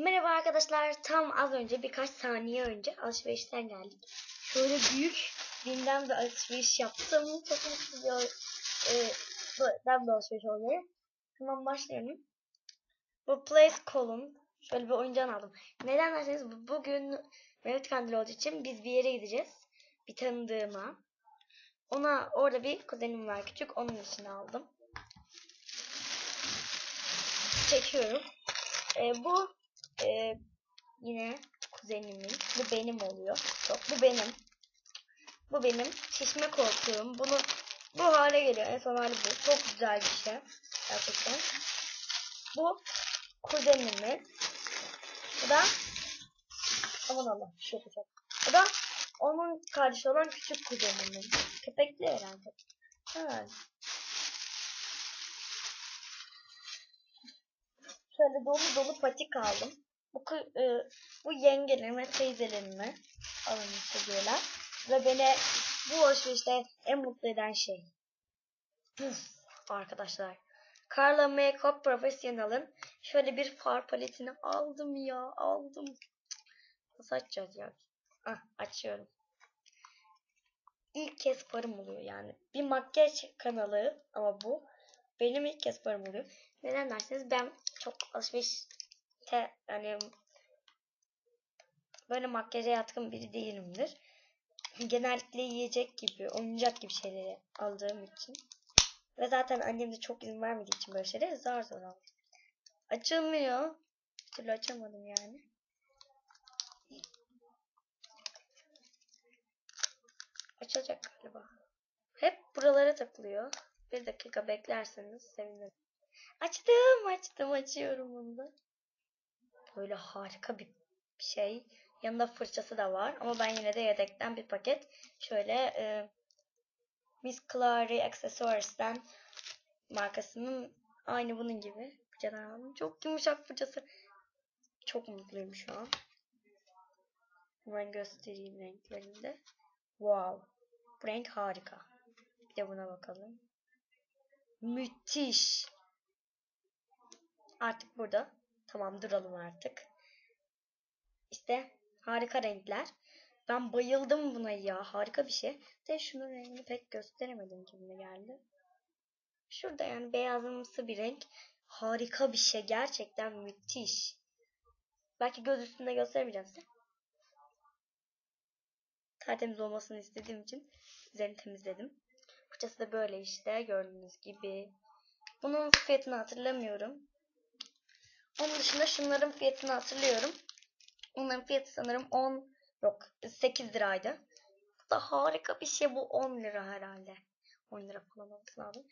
Merhaba arkadaşlar. Tam az önce birkaç saniye önce alışverişten geldik. Şöyle büyük binden bir alışveriş yaptım. Çok mutluyum. Ee, ben de alışveriş oluyor. Tamam başlayalım. Bu Place Column. Şöyle bir oyuncağın aldım. Neden derseniz bugün Mehmet Kandil olduğu için biz bir yere gideceğiz. Bir tanıdığıma. Ona orada bir kuzenim var küçük. Onun için aldım. Çekiyorum. Ee, bu e, yine kuzenimin. Bu benim oluyor. Çok. Bu benim. Bu benim. Şişme korkuyorum. Bunu bu hale geliyor. En son hali bu. Çok güzel bir şey. Gerçekten. Bu kuzenimin. Bu da aman Allah bir şey yapacak. Bu da onun kardeşi olan küçük kuzenimin. Köpekli herhalde. Ha. Şöyle dolu dolu patik aldım. Bu, e, bu yengelerim ve teyzelerimi alın hissediyorlar. Ve beni bu alışverişte en mutlu eden şey. Uf, arkadaşlar. Carla Makeup Professional'ın şöyle bir far paletini aldım ya. Aldım. Nasıl açacağız ya? Ah, açıyorum. İlk kez farım oluyor yani. Bir makyaj kanalı ama bu benim ilk kez farım oluyor. Neden derseniz ben çok alışverişte yani böyle makyaja yatkın biri değilimdir. Genellikle yiyecek gibi, oyuncak gibi şeyleri aldığım için. Ve zaten annem de çok izin vermediği için böyle şeyleri zar zor aldım. Açılmıyor. Bir türlü açamadım yani. Açılacak galiba. Hep buralara takılıyor. Bir dakika beklerseniz sevinirim. Açtım, açtım, açıyorum bunu da. Böyle harika bir şey. Yanında fırçası da var. Ama ben yine de yedekten bir paket. Şöyle e, Miss Clary Accessoires'ten markasının aynı bunun gibi. Fırçadan Çok yumuşak fırçası. Çok mutluyum şu an. Ben göstereyim renklerinde. Wow. Bu renk harika. Bir de buna bakalım. Müthiş. Artık burada. Tamam duralım artık. İşte harika renkler. Ben bayıldım buna ya. Harika bir şey. De şunun rengini pek gösteremedim gibi geldi. Şurada yani beyazımsı bir renk. Harika bir şey. Gerçekten müthiş. Belki göz üstünde gösteremeyeceğim size. Tertemiz olmasını istediğim için üzerini temizledim. Fırçası da böyle işte gördüğünüz gibi. Bunun fiyatını hatırlamıyorum. Onun dışında şunların fiyatını hatırlıyorum. Onların fiyatı sanırım 10 yok 8 liraydı. Bu da harika bir şey bu 10 lira herhalde. 10 lira falan olması lazım.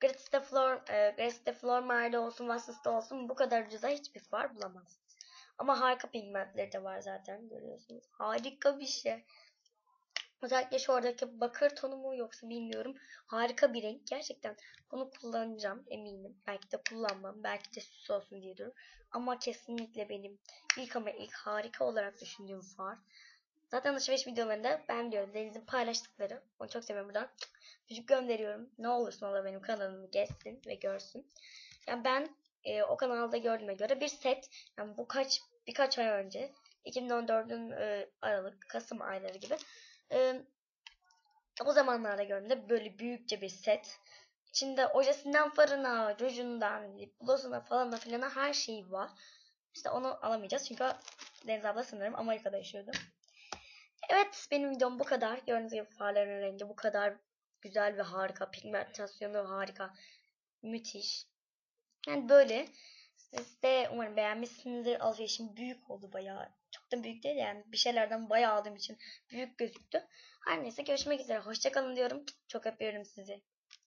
Gratis de Flor, e, Gratis de Flormer'de olsun, Vassas'ta olsun bu kadar ucuza hiçbir far bulamazsınız. Ama harika pigmentleri de var zaten görüyorsunuz. Harika bir şey. Özellikle şu oradaki bakır tonu mu yoksa bilmiyorum. Harika bir renk. Gerçekten bunu kullanacağım eminim. Belki de kullanmam. Belki de süs olsun diye diyorum. Ama kesinlikle benim ilk ama ilk harika olarak düşündüğüm far. Zaten alışveriş videolarında ben diyorum Deniz'in paylaştıkları. Onu çok seviyorum buradan. Çocuk gönderiyorum. Ne olursun olur benim kanalımı geçsin ve görsün. Yani ben e, o kanalda gördüğüme göre bir set yani bu kaç birkaç ay önce 2014'ün e, Aralık Kasım ayları gibi ee, o zamanlarda gördüğümde böyle büyükçe bir set. İçinde ojesinden farına, rujundan, blosuna falan filana her şey var. İşte onu alamayacağız çünkü Deniz abla sanırım Amerika'da yaşıyordu. Evet benim videom bu kadar. Gördüğünüz gibi farların rengi bu kadar güzel ve harika. Pigmentasyonu harika. Müthiş. Yani böyle. Siz de umarım beğenmişsinizdir. Alışverişim büyük oldu bayağı. Çok da büyük değil yani. Bir şeylerden bayağı aldığım için büyük gözüktü. Her neyse görüşmek üzere. Hoşçakalın diyorum. Çok öpüyorum sizi.